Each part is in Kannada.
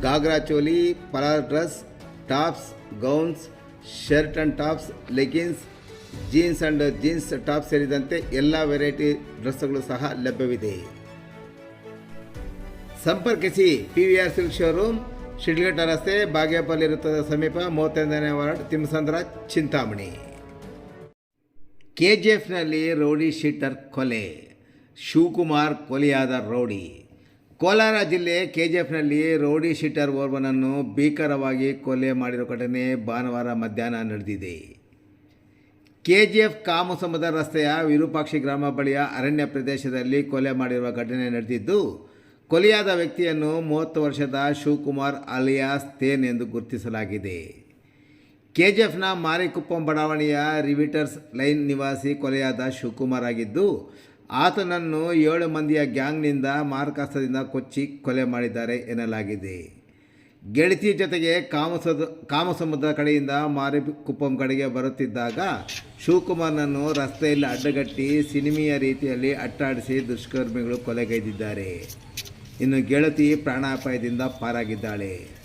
ghagra choli palazzo dress, tops, gowns, shirt and tops leggings jeans and jeans top ಸೇರಿದಂತೆ ಎಲ್ಲ ವೆರೈಟಿ ಡ್ರೆಸ್ಗಳು ಸಹ ಲಭ್ಯವಿದೆ. ಸಂಪರ್ಕಿಸಿ P V R silk showroom, Shidlaghatta ರಸ್ತೆ, ಬಾಗೇಪಲ್ಲಿ ವೃತ್ತದ ಸಮೀಪ ಮೂವತ್ತೊಂದನೇ ward Thimmasandra Chintamani. K G ಎಫ್ನಲ್ಲಿ rowdy sheeter ಕೊಲೆ, ಶಿವಕುಮಾರ್ ಕೊಲೆಯಾದ ರೌಡಿ. ಕೋಲಾರ ಜಿಲ್ಲೆ ಕೆ ಜಿ ಎಫ್ನಲ್ಲಿ ರೌಡಿ ಶೀಟರ್ ಓರ್ವನನ್ನು ಭೀಕರವಾಗಿ ಕೊಲೆ ಮಾಡಿರುವ ಘಟನೆ ಭಾನುವಾರ ಮಧ್ಯಾಹ್ನ ನಡೆದಿದೆ. ಕೆ ಜಿ ಎಫ್ ಕಾಮುಸಮದ ರಸ್ತೆಯ ವಿರೂಪಾಕ್ಷಿ ಗ್ರಾಮ ಬಳಿಯ ಅರಣ್ಯ ಪ್ರದೇಶದಲ್ಲಿ ಕೊಲೆ ಮಾಡಿರುವ ಘಟನೆ ನಡೆದಿದ್ದು, ಕೊಲೆಯಾದ ವ್ಯಕ್ತಿಯನ್ನು ಮೂವತ್ತು ವರ್ಷದ ಶಿವಕುಮಾರ್ ಅಲಿಯಾಸ್ ತೇನ್ ಎಂದು ಗುರುತಿಸಲಾಗಿದೆ. ಕೆಜಿಎಫ್ನ ಮಾರಿಕುಪ್ಪಂ ಬಡಾವಣೆಯ ರಿವಿಟರ್ಸ್ ಲೈನ್ ನಿವಾಸಿ ಕೊಲೆಯಾದ ಶಿವಕುಮಾರ್ ಆಗಿದ್ದು ಆತನನ್ನು ಏಳು ಮಂದಿಯ ಗ್ಯಾಂಗ್ನಿಂದ ಮಾರಕಾಸ್ತ್ರದಿಂದ ಕೊಚ್ಚಿ ಕೊಲೆ ಮಾಡಿದ್ದಾರೆ ಎನ್ನಲಾಗಿದೆ. ಗೆಳತಿ ಜೊತೆಗೆ ಕಾಮಸದ, ಕಾಮಸಮುದ್ರ ಕಡೆಯಿಂದ ಮಾರಿಕುಪ್ಪಂ ಕಡೆಗೆ ಬರುತ್ತಿದ್ದಾಗ ಶಿವಕುಮಾರ್ನನ್ನು ರಸ್ತೆಯಲ್ಲಿ ಅಡ್ಡಗಟ್ಟಿ ಸಿನಿಮೀಯ ರೀತಿಯಲ್ಲಿ ಅಟ್ಟಾಡಿಸಿ ದುಷ್ಕರ್ಮಿಗಳು ಕೊಲೆಗೈದಿದ್ದಾರೆ. ಇನ್ನು ಗೆಳತಿ ಪ್ರಾಣಾಪಾಯದಿಂದ ಪಾರಾಗಿದ್ದಾಳೆ.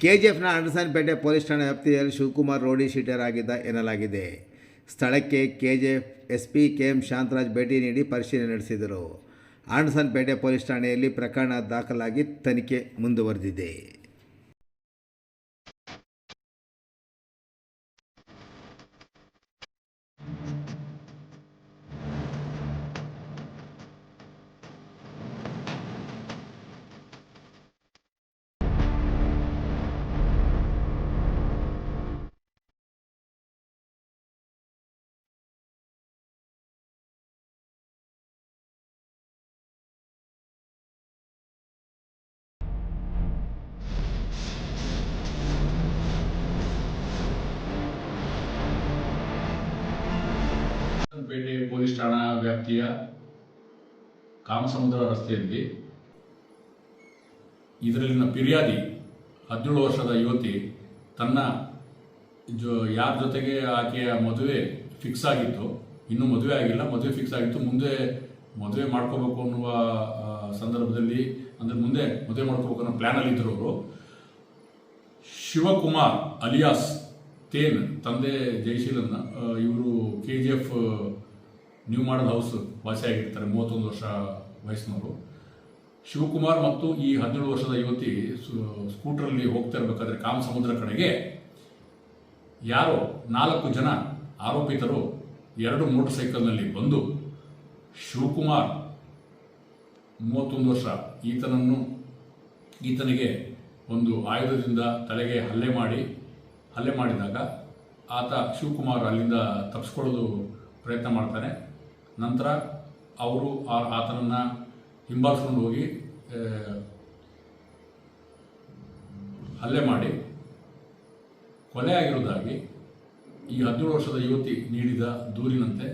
ಕೆಜಿಎಫ್ನ ಅಂಡರ್ಸನ್ಪೇಟೆ ಪೊಲೀಸ್ ಠಾಣೆ ವ್ಯಾಪ್ತಿಯಲ್ಲಿ ಶಿವಕುಮಾರ್ ರೋಡಿ ಶೀಟರ್ ಆಗಿದ್ದ ಎನ್ನಲಾಗಿದೆ. ಸ್ಥಳಕ್ಕೆ K J S P K M Shantaraj ಭೇಟಿ ನೀಡಿ ಪರಿಶೀಲನೆ ನಡೆಸಿದರು. ಆಂಡರ್ಸನ್ಪೇಟೆ ಪೊಲೀಸ್ ಠಾಣೆಯಲ್ಲಿ ಪ್ರಕರಣ ದಾಖಲಾಗಿ ತನಿಖೆ ಮುಂದುವರೆದಿದೆ. ವ್ಯಾಪ್ತಿಯ ಕಾಮಸಮುದ್ರ ರಸ್ತೆಯಲ್ಲಿ ಇದರಲ್ಲಿನ ಫಿರ್ಯಾದಿ ಹದಿನೇಳು ವರ್ಷದ ಯುವತಿ ತನ್ನ ಜೊ, ಯಾರ ಜೊತೆಗೆ ಆಕೆಯ ಮದುವೆ ಫಿಕ್ಸ್ ಆಗಿತ್ತು. ಇನ್ನೂ ಮದುವೆ ಆಗಿಲ್ಲ. ಮದುವೆ ಫಿಕ್ಸ್ ಆಗಿತ್ತು. ಮುಂದೆ ಮದುವೆ ಮಾಡ್ಕೋಬೇಕು ಅನ್ನುವ ಸಂದರ್ಭದಲ್ಲಿ, ಅಂದರೆ ಮುಂದೆ ಮದುವೆ ಮಾಡ್ಕೋಬೇಕು ಅನ್ನೋ ಪ್ಲ್ಯಾನಲ್ಲಿ ಇದ್ದರು ಅವರು. ಶಿವಕುಮಾರ್ ಅಲಿಯಾಸ್ ತೇನ್, ತಂದೆ ಜಯಶೀಲನ್ ಇವರು K G F new model house ವಾಸಿಯಾಗಿರ್ತಾರೆ ಮೂವತ್ತೊಂದು ವರ್ಷ ವಯಸ್ಸಿನವರು. ಶಿವಕುಮಾರ್ ಮತ್ತು ಈ ಹದಿನೇಳು ವರ್ಷದ ಯುವತಿ ಸ್ಕೂಟರ್ ಸ್ಕೂಟರಲ್ಲಿ ಹೋಗ್ತಾ ಇರಬೇಕಾದ್ರೆ ಕಾಮಸಮುದ್ರ ಕಡೆಗೆ ಯಾರೋ ನಾಲ್ಕು ಜನ ಆರೋಪಿತರು ಎರಡು ಮೋಟರ್ ಸೈಕಲ್ನಲ್ಲಿ ಬಂದು ಶಿವಕುಮಾರ್ ಮೂವತ್ತೊಂದು ವರ್ಷ ಈತನನ್ನು, ಈತನಿಗೆ ಒಂದು ಆಯುಧದಿಂದ ತಲೆಗೆ ಹಲ್ಲೆ ಮಾಡಿ, ಹಲ್ಲೆ ಮಾಡಿದಾಗ ಆತ ಶಿವಕುಮಾರ್ ಅಲ್ಲಿಂದ ತಪ್ಪಿಸ್ಕೊಳ್ಳೋದು ಪ್ರಯತ್ನ ಮಾಡ್ತಾನೆ. ನಂತರ ಅವರು ಆತನನ್ನು ಹಿಂಬಾಲಿಸ್ಕೊಂಡು ಹೋಗಿ ಹಲ್ಲೆ ಮಾಡಿ, ಕೊಲೆ ಆಗಿರುವುದಾಗಿ ಈ ಹದಿನೇಳು ವರ್ಷದ ಯುವತಿ ನೀಡಿದ ದೂರಿನಂತೆ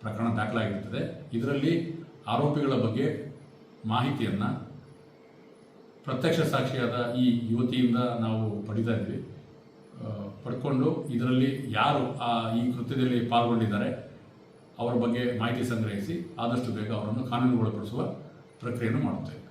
ಪ್ರಕರಣ ದಾಖಲಾಗಿರುತ್ತದೆ. ಇದರಲ್ಲಿ ಆರೋಪಿಗಳ ಬಗ್ಗೆ ಮಾಹಿತಿಯನ್ನು ಪ್ರತ್ಯಕ್ಷ ಸಾಕ್ಷಿಯಾದ ಈ ಯುವತಿಯಿಂದ ನಾವು ಪಡಿತಾ ಇದ್ವಿ ಪಡ್ಕೊಂಡು ಇದರಲ್ಲಿ ಯಾರು ಆ, ಈ ಕೃತ್ಯದಲ್ಲಿ ಪಾಲ್ಗೊಂಡಿದ್ದಾರೆ ಅವರ ಬಗ್ಗೆ ಮಾಹಿತಿ ಸಂಗ್ರಹಿಸಿ ಆದಷ್ಟು ಬೇಗ ಅವರನ್ನು ಕಾನೂನುಗೊಳಪಡಿಸುವ ಪ್ರಕ್ರಿಯೆಯನ್ನು ಮಾಡುತ್ತೇವೆ.